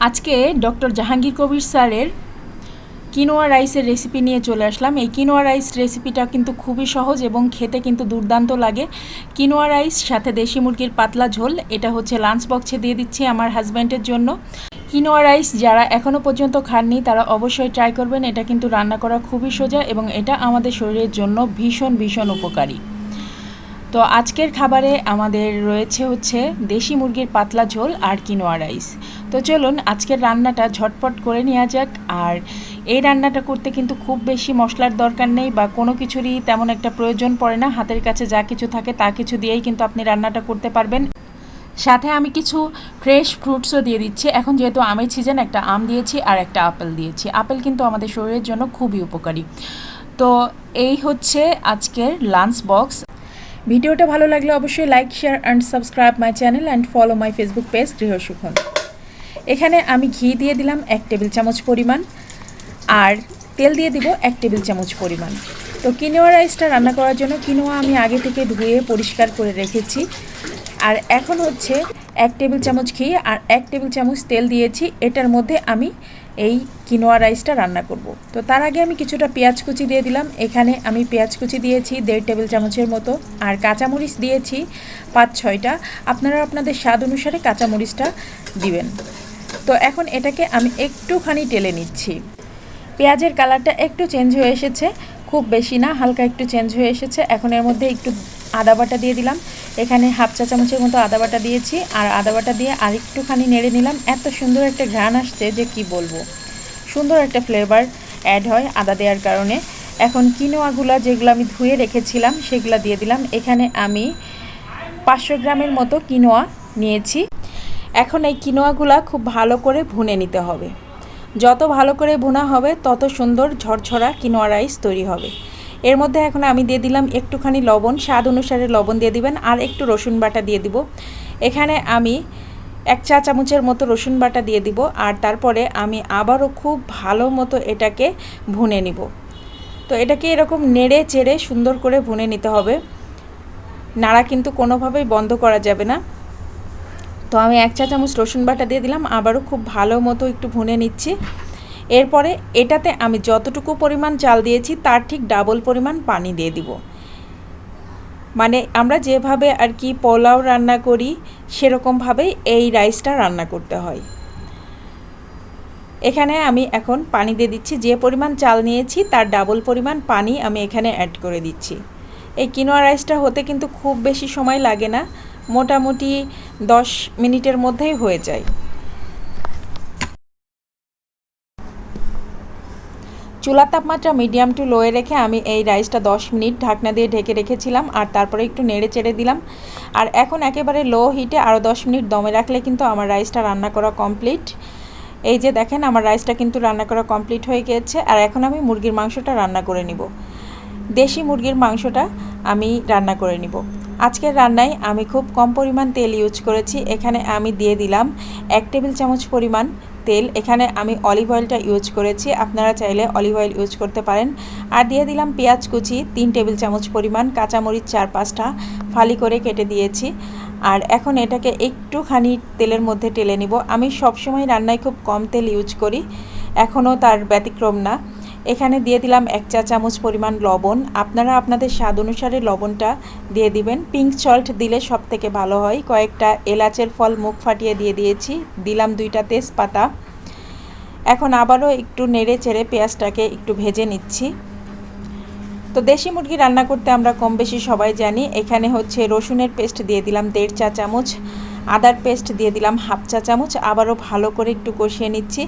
আজকে ডক্টর জাহাঙ্গীর কবির স্যারের কিনোয়া রাইসের রেসিপি নিয়ে চলে আসলাম। এই কিনোয়া রাইস রেসিপিটা কিন্তু খুবই সহজ এবং খেতে কিন্তু দুর্দান্ত লাগে। কিনোয়া রাইস সাথে দেশি মুরগির পাতলা ঝোল, এটা হচ্ছে লাঞ্চ বক্সে দিয়ে দিচ্ছি আমার হাজব্যান্ডের জন্য। কিনোয়া রাইস যারা এখনও পর্যন্ত খাননি, তারা অবশ্যই ট্রাই করবেন। এটা কিন্তু রান্না করা খুবই সোজা এবং এটা আমাদের শরীরের জন্য ভীষণ ভীষণ উপকারী। তো আজকের খাবারে আমাদের রয়েছে হচ্ছে দেশি মুরগির পাতলা ঝোল আর কিনোয়া রাইস। তো চলুন আজকের রান্নাটা ঝটপট করে নেওয়া যাক। আর এই রান্নাটা করতে কিন্তু খুব বেশি মশলার দরকার নেই বা কোনো কিছুরই তেমন একটা প্রয়োজন পড়ে না। হাতের কাছে যা কিছু থাকে তা কিছু দিয়েই কিন্তু আপনি রান্নাটা করতে পারবেন। সাথে আমি কিছু ফ্রেশ ফ্রুটসও দিয়ে দিচ্ছি। এখন যেহেতু আমের সিজন একটা আম দিয়েছি আর একটা আপেল দিয়েছি। আপেল কিন্তু আমাদের শরীরের জন্য খুবই উপকারী। তো এই হচ্ছে আজকের লাঞ্চ বক্স ভিডিওটা ভালো লাগলে অবশ্যই like share and subscribe my channel and follow my Facebook page গৃহসুখন এখানে আমি ঘি দিয়ে দিলাম এক টেবিল চামচ পরিমাণ আর তেল দিয়ে দিব এক টেবিল চামচ পরিমাণ। তো কিনোয়া রাইসটা রান্না করার জন্য কিনোয়া আমি আগে থেকে ধুয়ে পরিষ্কার করে রেখেছি। আর এখন হচ্ছে এক টেবিল চামচ ঘি আর এক টেবিল চামচ তেল দিয়েছি। এটার মধ্যে আমি এই কিনোয়া রাইসটা রান্না করব। তো তার আগে আমি কিছুটা পেঁয়াজ কুচি দিয়ে দিলাম। এখানে আমি পেঁয়াজ কুচি দিয়েছি দেড় টেবিল চামচের মতো আর কাঁচামরিচ দিয়েছি পাঁচ ছয়টা। আপনারা আপনাদের স্বাদ অনুসারে কাঁচামরিচটা দিবেন। তো এখন এটাকে আমি একটুখানি টেলে নিচ্ছি। পেঁয়াজের কালারটা একটু চেঞ্জ হয়ে এসেছে। খুব বেশি না, হালকা একটু চেঞ্জ হয়ে এসেছে। এখন এর মধ্যে একটু আদা বাটা দিয়ে দিলাম। এখানে হাফ চা চামচের মতো আদা বাটা দিয়েছি আর আদা বাটা দিয়ে আর একটুখানি নেড়ে নিলাম। এত সুন্দর একটা ঘ্রাণ আসছে যে কি বলব। সুন্দর একটা ফ্লেভার অ্যাড হয় আদা দেওয়ার কারণে। এখন কিনোয়াগুলা যেগুলো আমি ধুয়ে রেখেছিলাম, সেগুলো দিয়ে দিলাম। এখানে আমি পাঁচশো গ্রামের মতো কিনোয়া নিয়েছি। এখন এই কিনোয়াগুলা খুব ভালো করে ভুনে নিতে হবে। যত ভালো করে ভুনা হবে, তত সুন্দর ঝরঝরা কিনোয়া রাইস তৈরি হবে। এর মধ্যে এখন আমি দিয়ে দিলাম একটুখানি লবণ, স্বাদ অনুসারে লবণ দিয়ে দিবেন, আর একটু রসুন বাটা দিয়ে দিব। এখানে আমি এক চা চামচের মতো রসুন বাটা দিয়ে দিব, আর তারপরে আমি আবারও খুব ভালো মতো এটাকে ভুনে নিব। তো এটাকে এরকম নেড়ে চেড়ে সুন্দর করে ভুনে নিতে হবে। নাড়া কিন্তু কোনোভাবেই বন্ধ করা যাবে না। তো আমি এক চা চামচ রসুন বাটা দিয়ে দিলাম, আবারও খুব ভালো মতো একটু ভুনে নিচ্ছি। এরপরে এটাতে আমি যতটুকু পরিমাণ চাল দিয়েছি, তার ঠিক ডাবল পরিমাণ পানি দিয়ে দিব। মানে আমরা যেভাবে আর কি পোলাও রান্না করি সেরকমভাবেই এই রাইসটা রান্না করতে হয়। এখানে আমি এখন পানি দিয়ে দিচ্ছি, যে পরিমাণ চাল নিয়েছি, তার ডাবল পরিমাণ পানি আমি এখানে অ্যাড করে দিচ্ছি। এই কিনোয়া রাইসটা হতে কিন্তু খুব বেশি সময় লাগে না, মোটামুটি দশ মিনিটের মধ্যেই হয়ে যায়। চুলার তাপমাত্রা মিডিয়াম টু লোয়ে রেখে আমি এই রাইসটা 10 মিনিট ঢাকনা দিয়ে ঢেকে রেখেছিলাম আর তারপরে একটু নেড়ে চেড়ে দিলাম। আর এখন একেবারে লো হিটে আরও 10 মিনিট দমে রাখলে কিন্তু আমার রাইসটা রান্না করা কমপ্লিট এই যে দেখেন আমার রাইসটা কিন্তু রান্না করা কমপ্লিট হয়ে গিয়েছে। আর এখন আমি মুরগির মাংসটা রান্না করে নিব। দেশি মুরগির মাংসটা আমি রান্না করে নিব। আজকের রান্নায় আমি খুব কম পরিমাণ তেল ইউজ করেছি। এখানে আমি দিয়ে দিলাম এক টেবিল চামচ পরিমাণ তেল। এখানে আমি অলিভ অয়েলটা ইউজ করেছি। আপনারা চাইলে অলিভ অয়েল ইউজ করতে পারেন। আর দিয়ে দিলাম পেঁয়াজ কুচি, তিন টেবিল চামচ পরিমাণ, কাঁচামরিচ চার পাঁচটা ফালি করে কেটে দিয়েছি। আর এখন এটাকে একটুখানি তেলের মধ্যে টেলে নিব। আমি সবসময় রান্নায় খুব কম তেল ইউজ করি। এখনও তার ব্যতিক্রম না। এখানে দিয়ে দিলাম এক চা চামচ পরিমাণ লবণ। আপনারা আপনাদের স্বাদ অনুসারে লবণটা দিয়ে দিবেন। পিঙ্ক সল্ট দিলে সব থেকে ভালো হয়। কয়েকটা এলাচের ফল মুখ ফাটিয়ে দিয়ে দিয়েছি। দিলাম দুইটা তেজপাতা। এখন আবারও একটু নেড়ে চেড়ে পেঁয়াজটাকে একটু ভেজে নিচ্ছি। তো দেশি মুরগি রান্না করতে আমরা কম বেশি সবাই জানি। এখানে হচ্ছে রসুনের পেস্ট দিয়ে দিলাম দেড় চা চামচ। আদার পেস্ট দিয়ে দিলাম হাফ চা চামচ। আবারও ভালো করে একটু কষিয়ে নিচ্ছি।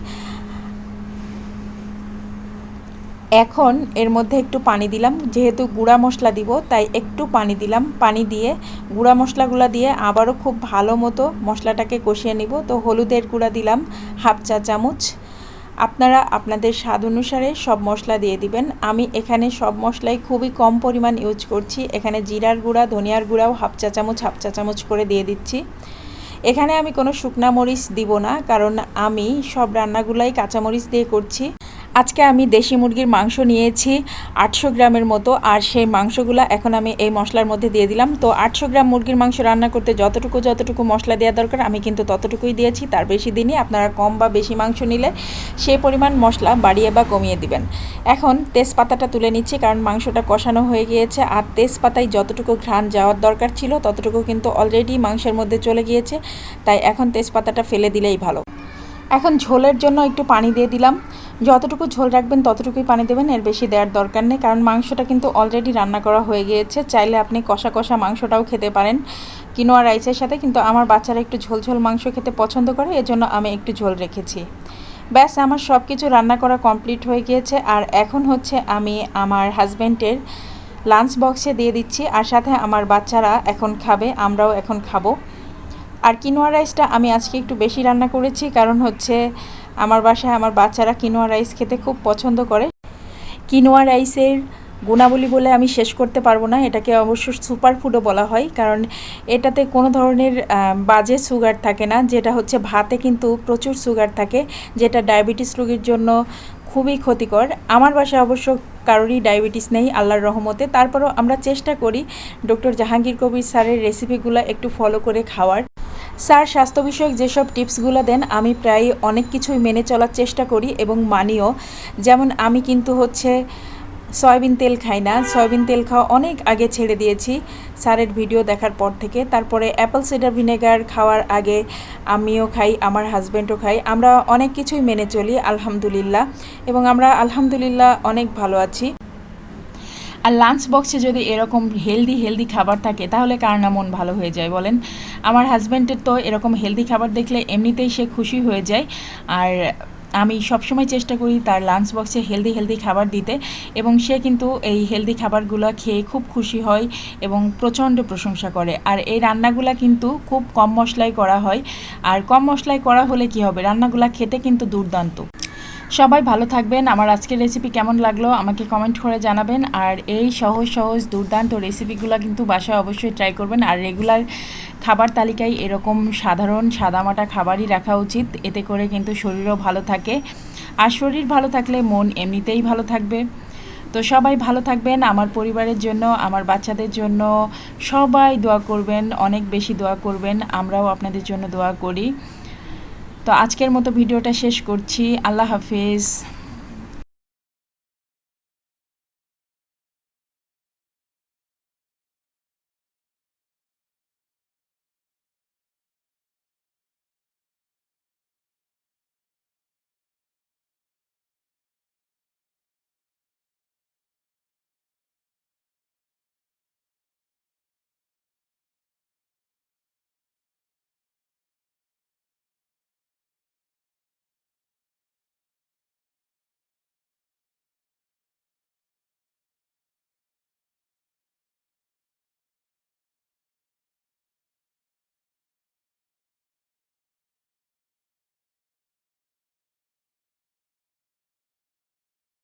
এখন এর মধ্যে একটু পানি দিলাম, যেহেতু গুঁড়া মশলা দিব, তাই একটু পানি দিলাম। পানি দিয়ে, গুঁড়া মশলাগুলো দিয়ে আবারও খুব ভালো মতো মশলাটাকে কষিয়ে নিব। তো হলুদের গুঁড়া দিলাম হাফ চা চামচ। আপনারা আপনাদের স্বাদ অনুসারে সব মশলা দিয়ে দিবেন। আমি এখানে সব মশলাই খুবই কম পরিমাণ ইউজ করছি। এখানে জিরার গুঁড়া, ধনিয়ার গুঁড়াও হাফ চা চামচ, হাফ চা চামচ করে দিয়ে দিচ্ছি। এখানে আমি কোনো শুকনা মরিচ দিব না, কারণ আমি সব রান্নাগুলাই কাঁচামরিচ দিয়ে করছি। আজকে আমি দেশি মুরগির মাংস নিয়েছি আটশো গ্রামের মতো, আর সেই মাংসগুলো এখন আমি এই মশলার মধ্যে দিয়ে দিলাম। তো আটশো গ্রাম মুরগির মাংস রান্না করতে যতটুকু যতটুকু মশলা দেওয়া দরকার, আমি কিন্তু ততটুকুই দিয়েছি। তার বেশি দিনই আপনারা কম বা বেশি মাংস নিলে সেই পরিমাণ মশলা বাড়িয়ে বা কমিয়ে দিবেন। এখন তেজপাতাটা তুলে নিচ্ছি, কারণ মাংসটা কষানো হয়ে গিয়েছে, আর তেজপাতায় যতটুকু ঘ্রাণ যাওয়ার দরকার ছিল, ততটুকু কিন্তু অলরেডি মাংসের মধ্যে চলে গিয়েছে। তাই এখন তেজপাতাটা ফেলে দিলেই ভালো। এখন ঝোলের জন্য একটু পানি দিয়ে দিলাম। যতটুকু ঝোল রাখবেন, ততটুকুই পানি দেবেন, এর বেশি দেওয়ার দরকার নেই। কারণ মাংসটা কিন্তু অলরেডি রান্না করা হয়ে গিয়েছে। চাইলে আপনি কষা কষা মাংসটাও খেতে পারেন। কিনোয়া রাইসের সাথে কিন্তু আমার বাচ্চারা একটু ঝোল ঝোল মাংস খেতে পছন্দ করে, এজন্য আমি একটু ঝোল রেখেছি। ব্যাস, আমার সব কিছু রান্না করা কমপ্লিট হয়ে গিয়েছে। আর এখন হচ্ছে আমি আমার হাজব্যান্ডের লাঞ্চ বক্সে দিয়ে দিচ্ছি। আর সাথে আমার বাচ্চারা এখন খাবে, আমরাও এখন খাব। আর কিনোয়া রাইসটা আমি আজকে একটু বেশি রান্না করেছি, কারণ হচ্ছে আমার বাসায় আমার বাচ্চারা কিনোয়া রাইস খেতে খুব পছন্দ করে। কিনোয়া রাইসের গুণাবলী বলে আমি শেষ করতে পারব না, এটাকে অবশ্য সুপার ফুডও বলা হয়, কারণ এটাতে কোনো ধরনের বাজে সুগার থাকে না, যেটা হচ্ছে ভাতে কিন্তু প্রচুর সুগার থাকে, যেটা ডায়াবেটিস রোগীর জন্য খুবই ক্ষতিকর। আমার বাসায় অবশ্য কারোরই ডায়াবেটিস নেই, আল্লাহর রহমতে। তারপরও আমরা চেষ্টা করি ডক্টর জাহাঙ্গীর কবির স্যারের রেসিপিগুলো একটু ফলো করে খাওয়ার। স্যার স্বাস্থ্য বিষয়ক যেসব টিপসগুলো দেন, আমি প্রায় অনেক কিছুই মেনে চলার চেষ্টা করি এবং মানিও। যেমন আমি কিন্তু হচ্ছে সয়াবিন তেল খাই না। সয়াবিন তেল খাওয়া অনেক আগে ছেড়ে দিয়েছি স্যারের ভিডিও দেখার পর থেকে। তারপরে অ্যাপেল সিডার ভিনেগার খাওয়ার আগে আমিও খাই, আমার হাজব্যান্ডও খাই। আমরা অনেক কিছুই মেনে চলি, আলহামদুলিল্লাহ। এবং আমরা আলহামদুলিল্লাহ অনেক ভালো আছি। আর লাঞ্চ বক্সে যদি এরকম হেলদি হেলদি খাবার থাকে, তাহলে কার না মন ভালো হয়ে যায় বলেন? আমার হাজব্যান্ডের তো এরকম হেলদি খাবার দেখলে এমনিতেই সে খুশি হয়ে যায়। আর আমি সবসময় চেষ্টা করি তার লাঞ্চ বক্সে হেলদি হেলদি খাবার দিতে এবং সে কিন্তু এই হেলদি খাবারগুলো খেয়ে খুব খুশি হয় এবং প্রচণ্ড প্রশংসা করে। আর এই রান্নাগুলো কিন্তু খুব কম মশলায় করা হয়। আর কম মশলায় করা হলে কি হবে? রান্নাগুলো খেতে কিন্তু দুর্দান্ত। সবাই ভালো থাকবেন। আমার আজকের রেসিপি কেমন লাগল আমাকে কমেন্ট করে জানাবেন। আর এই সহজ সহজ দুর্দান্ত রেসিপিগুলো কিন্তু বাসায় অবশ্যই ট্রাই করবেন। আর রেগুলার খাবার তালিকায় এরকম সাধারণ সাদামাটা খাবারই রাখা উচিত। এতে করে কিন্তু শরীরও ভালো থাকে। আর শরীর ভালো থাকলে মন এমনিতেই ভালো থাকবে। তো সবাই ভালো থাকবেন। আমার পরিবারের জন্য, আমার বাচ্চাদের জন্য সবাই দোয়া করবেন। অনেক বেশি দোয়া করবেন। আমরাও আপনাদের জন্য দোয়া করি। তো আজকের মতো ভিডিওটা শেষ করছি। আল্লাহ হাফিজ।